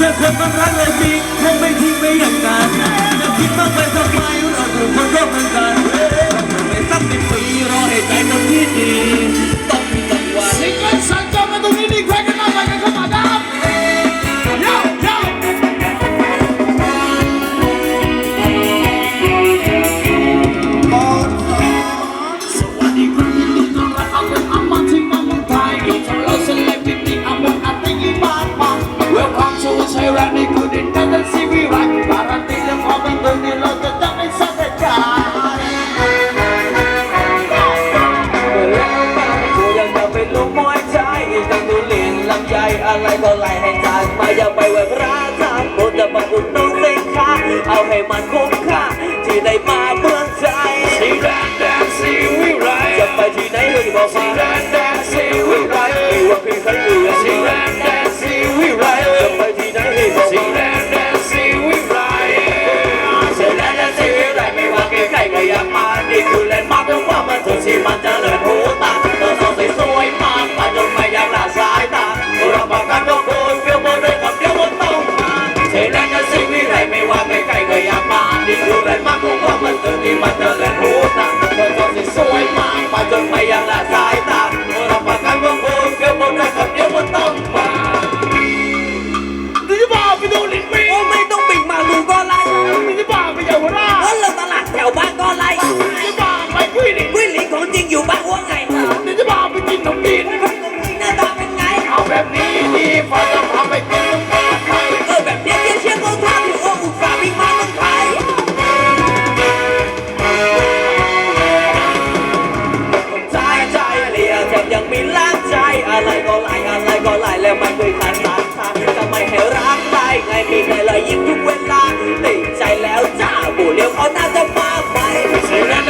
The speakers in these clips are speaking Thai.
จะเพิ่มันรักเละจริงฉัไม่ทิ้งไม่อย่างกันจะคิดมากไปทำไมเราถูกคนร่วมกัน มาอย่าไปแหวพระธรรมโปรดจาอุดน้องเส้นค่าเอาให้มันคุ้มค่าที่ได้มาเมืองไทยสีแดงแดงสีวิไลจะไปที่ไหนก็จบอกมา Mata แต่ไม่เคยขาดสายตาทำไมให้รักได้ไงมีใครรอยยิ้มทุกเวลาติดใจแล้วจ้าบุเรียวเขาน่าจะมาไปไะนั้ว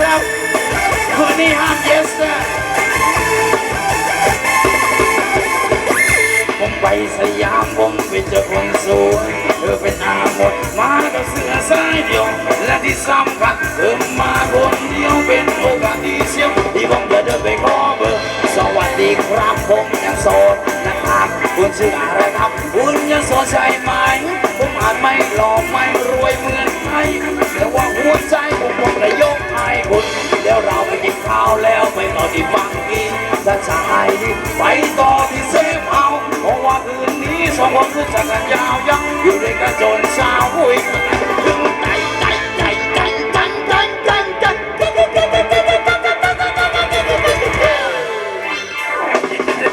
ครับคนนี้ห้ามเยสนะผมไปสยามผมไปเจอคนสวยเธอเป็นอาหมดมากับเสื้อสายเดียว และที่สำคัญเธอมาคนเดียวเป็นโอกาสดีเสียมที่ผมจะเดินไปขอเบอร์สวัสดีครับผมยังโสดนะครับคุณชื่ออะไรครับ คุณยังโสดใช่ไหม ผมอาจไม่หล่อไม่ ช้าแล้วไปต่อที่บางพีด้ะนายไปต่อที่เซฟเอาเพราะว่าคืนนี้สองคนคือสัญญาวยังอยู่ในวยกันจนสช้าอุ้ยถึงใจใจใจจใจจใจจ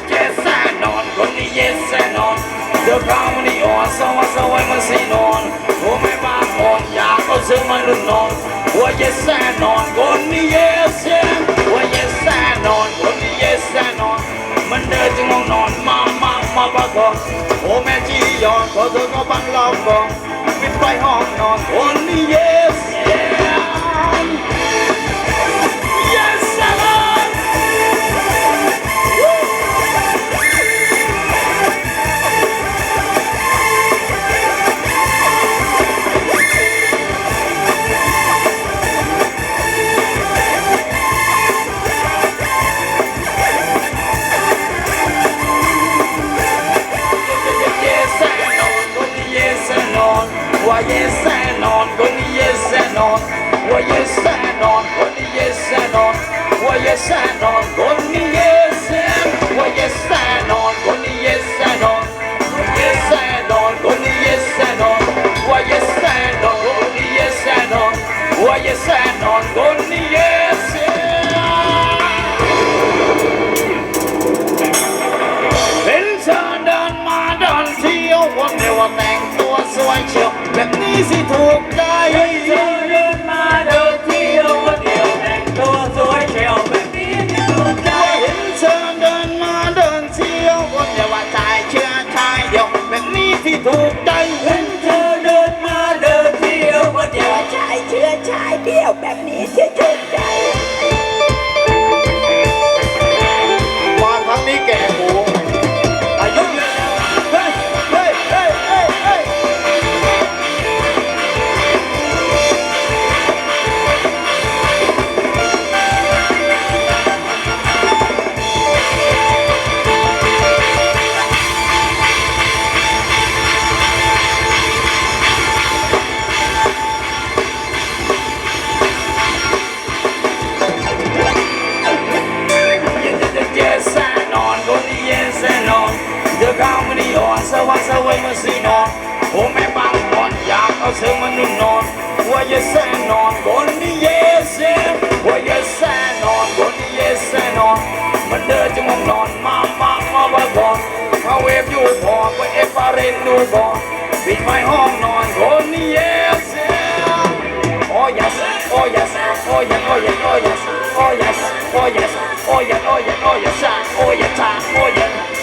เยสแน่นนคนนี้เยสน่นนเดี๋ยวข้าวมันนี่อ่อนสวัสดิ์สวัยมันสีนอนโอ้ไม่บ้าอ่อนอยากก็ซื้อมารุ่นนอน What you saying on? Gonna yes, yeah. nothing on I'm a bang love, well, you, easy to. oh down. เดินจะมองนอนมามามาบนพอเขาเวฟอยู่พอไปเอฟฟารินดูพอปิดไม้ห้องนอนคนนี้เอฟเซโอ้ยัสโอ้ยัสโอ้ยัสโอ้ยัสโอ้ยัสโอ้ยัสโอ้ยัสโอ้ยัสโอ้ยัสโอ้ยัสโอ้ยัสโอ้ยัส